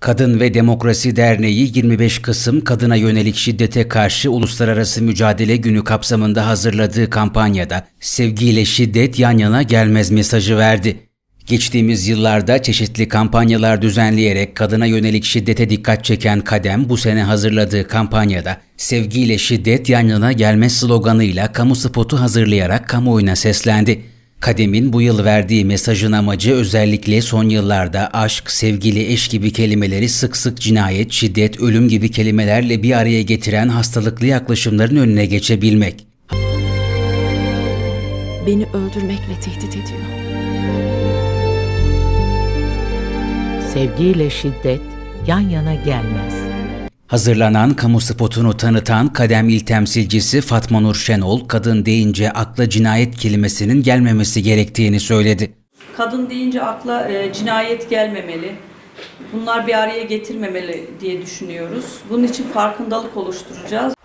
Kadın ve Demokrasi Derneği 25 Kasım Kadına Yönelik Şiddete Karşı Uluslararası Mücadele Günü kapsamında hazırladığı kampanyada sevgiyle şiddet yan yana gelmez mesajı verdi. Geçtiğimiz yıllarda çeşitli kampanyalar düzenleyerek kadına yönelik şiddete dikkat çeken Kadem bu sene hazırladığı kampanyada sevgiyle şiddet yan yana gelmez sloganıyla kamu spotu hazırlayarak kamuoyuna seslendi. Kadem'in bu yıl verdiği mesajın amacı özellikle son yıllarda aşk, sevgili, eş gibi kelimeleri sık sık cinayet, şiddet, ölüm gibi kelimelerle bir araya getiren hastalıklı yaklaşımların önüne geçebilmek. Beni öldürmekle tehdit ediyor. Sevgiyle şiddet yan yana gelmez. Hazırlanan kamu spotunu tanıtan Kadem İl Temsilcisi Fatma Nur Şenol, kadın deyince akla cinayet kelimesinin gelmemesi gerektiğini söyledi. Kadın deyince akla e, cinayet gelmemeli. Bunlar bir araya getirmemeli diye düşünüyoruz. Bunun için farkındalık oluşturacağız.